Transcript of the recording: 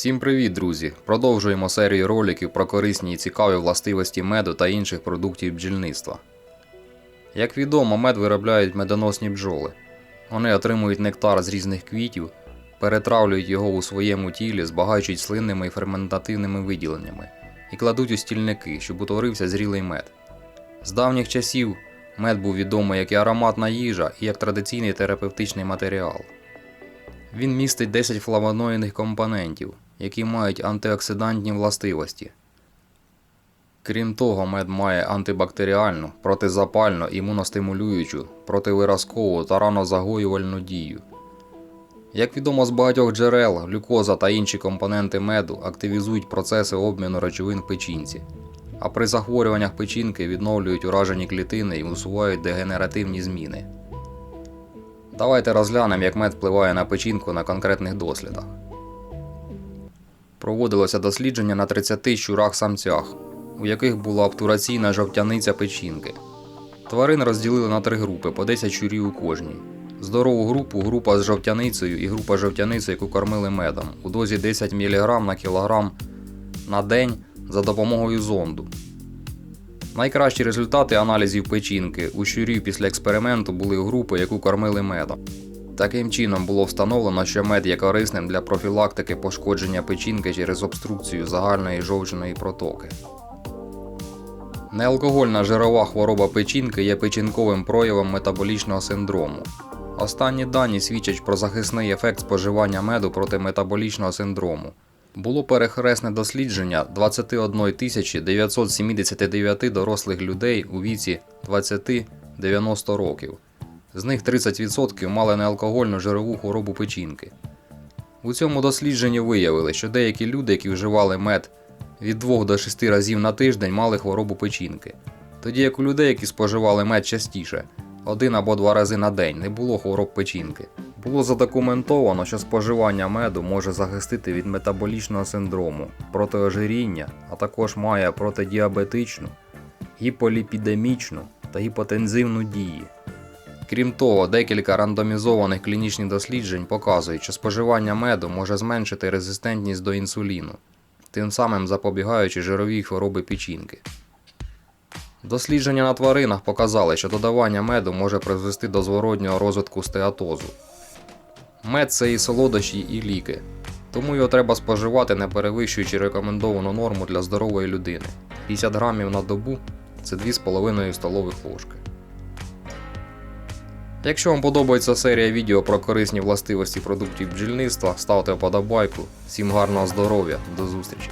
Всім привіт, друзі! Продовжуємо серію роликів про корисні і цікаві властивості меду та інших продуктів бджільництва. Як відомо, мед виробляють медоносні бджоли. Вони отримують нектар з різних квітів, перетравлюють його у своєму тілі, збагачують слинними і ферментативними виділеннями і кладуть у стільники, щоб утворився зрілий мед. З давніх часів мед був відомий як і ароматна їжа і як традиційний терапевтичний матеріал. Він містить 10 флавоноїдних компонентів, які мають антиоксидантні властивості. Крім того, мед має антибактеріальну, протизапальну, імуностимулюючу, противиразкову та ранозагоювальну дію. Як відомо з багатьох джерел, глюкоза та інші компоненти меду активізують процеси обміну речовин в печінці, а при захворюваннях печінки відновлюють уражені клітини і усувають дегенеративні зміни. Давайте розглянемо, як мед впливає на печінку на конкретних дослідах. Проводилося дослідження на 30 щурах самцях, у яких була обтураційна жовтяниця печінки. Тварин розділили на три групи по 10 щурів у кожній. Здорову групу група з жовтяницею і група жовтяницею, яку кормили медом у дозі 10 мг на кілограм на день за допомогою зонду. Найкращі результати аналізів печінки у щурів після експерименту були у групи, яку кормили медом. Таким чином було встановлено, що мед є корисним для профілактики пошкодження печінки через обструкцію загальної жовчної протоки. Неалкогольна жирова хвороба печінки є печінковим проявом метаболічного синдрому. Останні дані свідчать про захисний ефект споживання меду проти метаболічного синдрому. Було перехресне дослідження 21 979 дорослих людей у віці 20-90 років. З них 30% мали неалкогольну жирову хворобу печінки. У цьому дослідженні виявили, що деякі люди, які вживали мед від 2 до 6 разів на тиждень, мали хворобу печінки. Тоді як у людей, які споживали мед частіше, один або два рази на день, не було хвороб печінки. Було задокументовано, що споживання меду може захистити від метаболічного синдрому, проти ожиріння, а також має протидіабетичну, гіполіпідемічну та гіпотензивну дії. Крім того, декілька рандомізованих клінічних досліджень показують, що споживання меду може зменшити резистентність до інсуліну, тим самим запобігаючи жировій хвороби печінки. Дослідження на тваринах показали, що додавання меду може призвести до зворотнього розвитку стеатозу. Мед це і солодощі, і ліки, тому його треба споживати, не перевищуючи рекомендовану норму для здорової людини. 50 грамів на добу це 2,5 столових ложки. Якщо вам подобається серія відео про корисні властивості продуктів бджільництва, ставте вподобайку. Всім гарного здоров'я, до зустрічі!